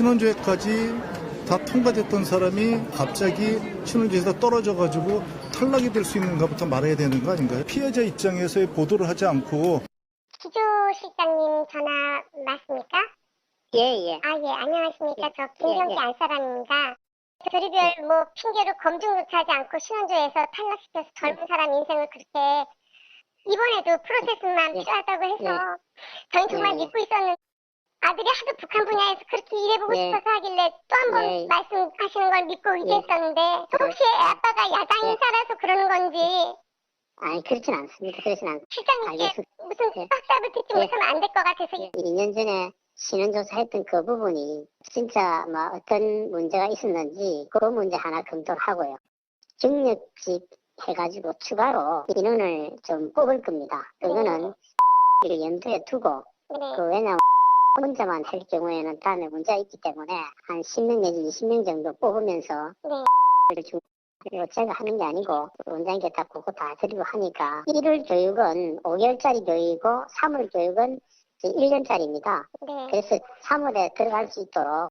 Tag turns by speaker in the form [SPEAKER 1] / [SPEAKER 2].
[SPEAKER 1] 신혼조회까지 다 통과됐던 사람이 갑자기 신혼조회에서 떨어져가지고 탈락이 될 수 있는가부터 말해야 되는 거 아닌가요? 피해자 입장에서의 보도를 하지 않고
[SPEAKER 2] 기조 실장님 전화 맞습니까?
[SPEAKER 3] 예, 예.
[SPEAKER 2] 아, 예, 안녕하십니까. 저 김경기
[SPEAKER 3] 예, 예.
[SPEAKER 2] 안사람입니다. 별의별 뭐 핑계로 검증조차 하지 않고 신혼조에서 탈락시켜서 젊은 사람 인생을 그렇게 이번에도 프로세스만
[SPEAKER 3] 예.
[SPEAKER 2] 필요하다고 해서
[SPEAKER 3] 예.
[SPEAKER 2] 저희 정말
[SPEAKER 3] 예, 예.
[SPEAKER 2] 믿고 있었는데 하도 북한 분야에서 그렇게 일해보고
[SPEAKER 3] 예.
[SPEAKER 2] 싶어서 하길래 또 한 번
[SPEAKER 3] 예.
[SPEAKER 2] 말씀하시는 걸 믿고 의지했었는데 혹시 아빠가 야당
[SPEAKER 3] 예.
[SPEAKER 2] 인사라서 그러는 건지
[SPEAKER 3] 아니, 그렇진 않습니다. 그렇진 않고.
[SPEAKER 2] 실장님께
[SPEAKER 3] 알겠습니다.
[SPEAKER 2] 무슨
[SPEAKER 3] 예.
[SPEAKER 2] 확답을 듣지
[SPEAKER 3] 예.
[SPEAKER 2] 못하면 안 될 것 같아서
[SPEAKER 3] 2년 전에 신원조사했던 그 부분이 진짜 뭐 어떤 문제가 있었는지 그 문제 하나 검토를 하고요. 중력집 해가지고 추가로 인원을 좀 뽑을 겁니다. 그거는 이를 염두에 두고
[SPEAKER 2] 네.
[SPEAKER 3] 그 왜냐면 혼자만 할 경우에는 다음에 문제가 있기 때문에 한 10명 내지 20명 정도 뽑으면서
[SPEAKER 2] 네.
[SPEAKER 3] 중 그리고 제가 하는 게 아니고 원장님께 다 그거 다 드리고 하니까 1월 교육은 5개월짜리 교육이고 3월 교육은 1년짜리입니다.
[SPEAKER 2] 네.
[SPEAKER 3] 그래서 3월에 들어갈 수 있도록